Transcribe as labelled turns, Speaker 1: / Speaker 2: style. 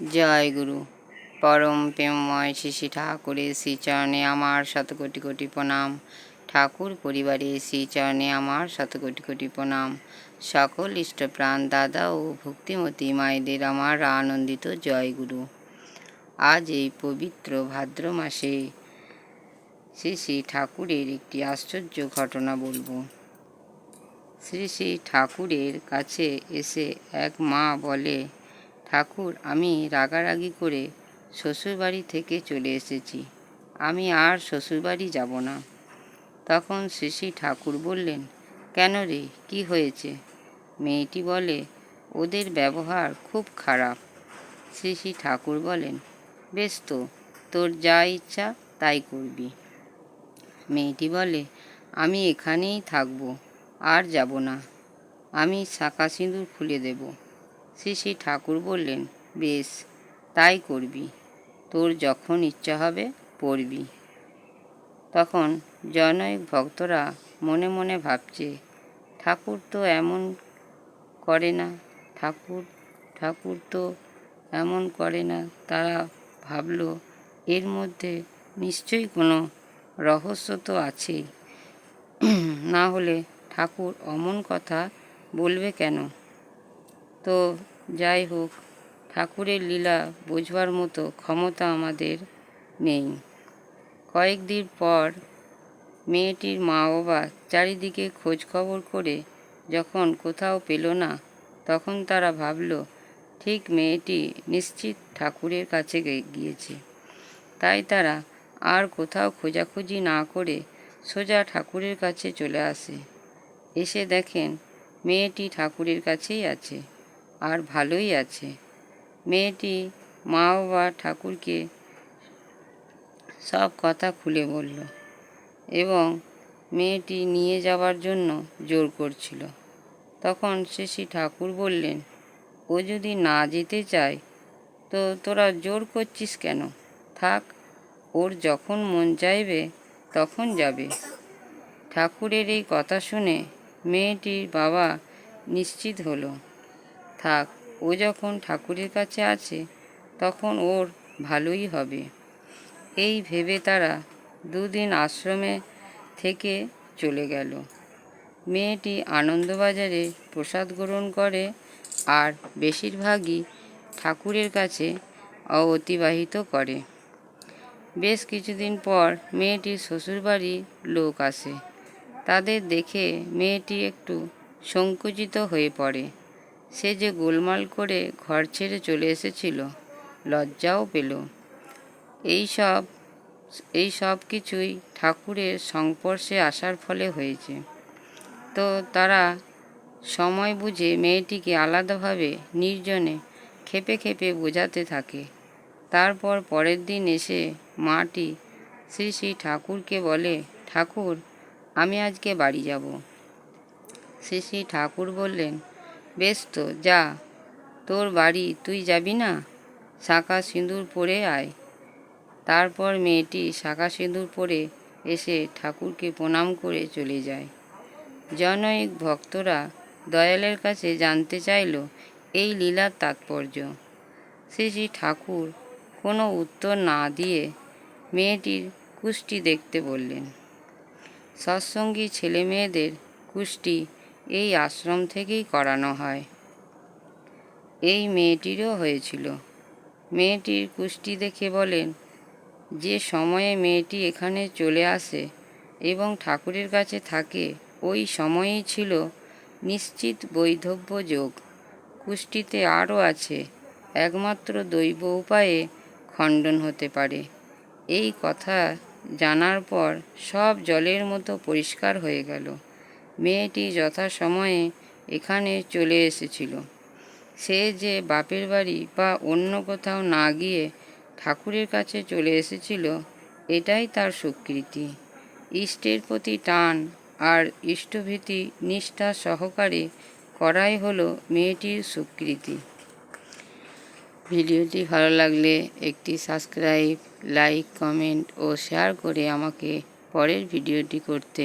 Speaker 1: জয় গুরু। পরম প্রেমময় শ্রী ঠাকুরের শ্রীচরণে আমার শত কোটি কোটি প্রণাম। ঠাকুর পরিবারের শ্রীচরণে আমার শত কোটি কোটি প্রণাম। সকল ইষ্টপ্রাণ দাদা ও ভক্তিমতী মায়েদের আমার আনন্দিত জয় গুরু। আজ এই পবিত্র ভাদ্র মাসে শ্রী শ্রী ঠাকুরের একটি আশ্চর্য ঘটনা বলব। শ্রী শ্রী ঠাকুরের কাছে এসে এক মা বলে ঠাকুর, আমি রাগারাগি করে শ্বশুরবাড়ি থেকে চলে এসেছি। আমি আর শ্বশুরবাড়ি যাব না। তখন শ্রী ঠাকুর বললেন, কেন রে, কি হয়েছে? মেয়েটি বলে, ওদের ব্যবহার খুব খারাপ। শ্রী ঠাকুর বলেন, বেশ তো, তোর যা ইচ্ছা তাই করবি। মেয়েটি বলে, আমি এখানেই থাকব, আর যাব না। আমি শাঁখা সিঁদুর খুলে দেব। শ্রী শ্রী ঠাকুর বললেন, বেশ, তাই করবি। তোর যখন ইচ্ছা হবে, পড়বি। তখন জনৈক ভক্তরা মনে মনে ভাবছে, ঠাকুর তো এমন করে না, ঠাকুর ঠাকুর তো এমন করে না। তারা ভাবলো, এর মধ্যে নিশ্চয়ই কোনো রহস্য তো আছেই। না হলে ঠাকুর অমন কথা বলবে কেন? তো যাই হোক, ঠাকুরের লীলা বোঝবার মতো ক্ষমতা আমাদের নেই। কয়েকদিন পর মেয়েটির মা বাবা চারিদিকে খোঁজ খবর করে যখন কোথাও পেল না, তখন তারা ভাবল, ঠিক মেয়েটি নিশ্চিত ঠাকুরের কাছে গিয়েছে। তাই তারা আর কোথাও খোঁজাখুঁজি না করে সোজা ঠাকুরের কাছে চলে আসে। এসে দেখেন মেয়েটি ঠাকুরের কাছেই আছে। আর ভালোই আছে। মেয়েটি মা বাবা ঠাকুরকে সব কথা খুলে বলল এবং মেয়েটি নিয়ে যাওয়ার জন্য জোর করছিল। তখন শ্রী ঠাকুর বললেন, ও যদি না যেতে চায়, তো তোরা জোর করছিস কেন? থাক, ওর যখন মন চাইবে তখন যাবে। ঠাকুরের এই কথা শুনে মেয়েটির বাবা নিশ্চিত হলো। থাক, ও যখন ঠাকুরের কাছে আছে, তখন ওর ভালোই হবে। এই ভেবে তারা দুদিন আশ্রমে থেকে চলে গেল। মেয়েটি আনন্দবাজারে প্রসাদ গ্রহণ করে আর বেশিরভাগই ঠাকুরের কাছে অতিবাহিত করে। বেশ কিছুদিন পর মেয়েটির শ্বশুরবাড়ির লোক আসে। তাদের দেখে মেয়েটি একটু সংকুচিত হয়ে পড়ে। সে যে গোলমাল করে ঘর ছেড়ে চলে এসেছিল, লজ্জাও পেল। এই সব এই সব কিছুই ঠাকুরের সংস্পর্শে আসার ফলে হয়েছে। তো তারা সময় বুঝে মেয়েটিকে আলাদাভাবে, নির্জনে, খেপে খেপে বোঝাতে থাকে। তারপর পরের দিন এসে মাটি শ্রী শ্রী ঠাকুরকে বলে, ঠাকুর, আমি আজকে বাড়ি যাব। শ্রী শ্রী ঠাকুর বললেন বেশ তো যা। তোর বাড়ি, তুই যাবি না? শাঁখা সিঁদুর পরে আয়। তারপর মেয়েটি শাঁখা সিঁদুর পরে এসে ঠাকুরকে প্রণাম করে চলে যায়। জনৈক ভক্তরা দয়ালের কাছে জানতে চাইল, এই লীলার তাৎপর্য। শ্রী শ্রী ঠাকুর কোনো উত্তর না দিয়ে মেয়েটির কুষ্টি দেখতে বললেন। সৎসঙ্গী ছেলে মেয়েদের কুষ্টি এই আশ্রম থেকেই করানো হয়। এই মেয়েটিরও হয়েছিল। মেয়েটির কুষ্টি দেখে বলেন, যে সময়ে মেয়েটি এখানে চলে আসে এবং ঠাকুরের কাছে থাকে, ওই সময়েই ছিল নিশ্চিত বৈধব্য যোগ। কুষ্টিতে আরও আছে, একমাত্র দৈব উপায়ে খণ্ডন হতে পারে। এই কথা জানার পর সব জলের মতো পরিষ্কার হয়ে গেল। মেয়েটি যথাসময়ে এখানে চলে এসেছিল। সে যে বাপের বাড়ি বা অন্য কোথাও না গিয়ে ঠাকুরের কাছে চলে এসেছিল, এটাই তার স্বীকৃতি ইষ্টের প্রতি টান আর ইষ্টভীতি নিষ্ঠা সহকারে করাই হলো মেয়েটির স্বীকৃতি ভিডিওটি ভালো লাগলে একটি সাবস্ক্রাইব, লাইক, কমেন্ট ও শেয়ার করে আমাকে পরের ভিডিওটি করতে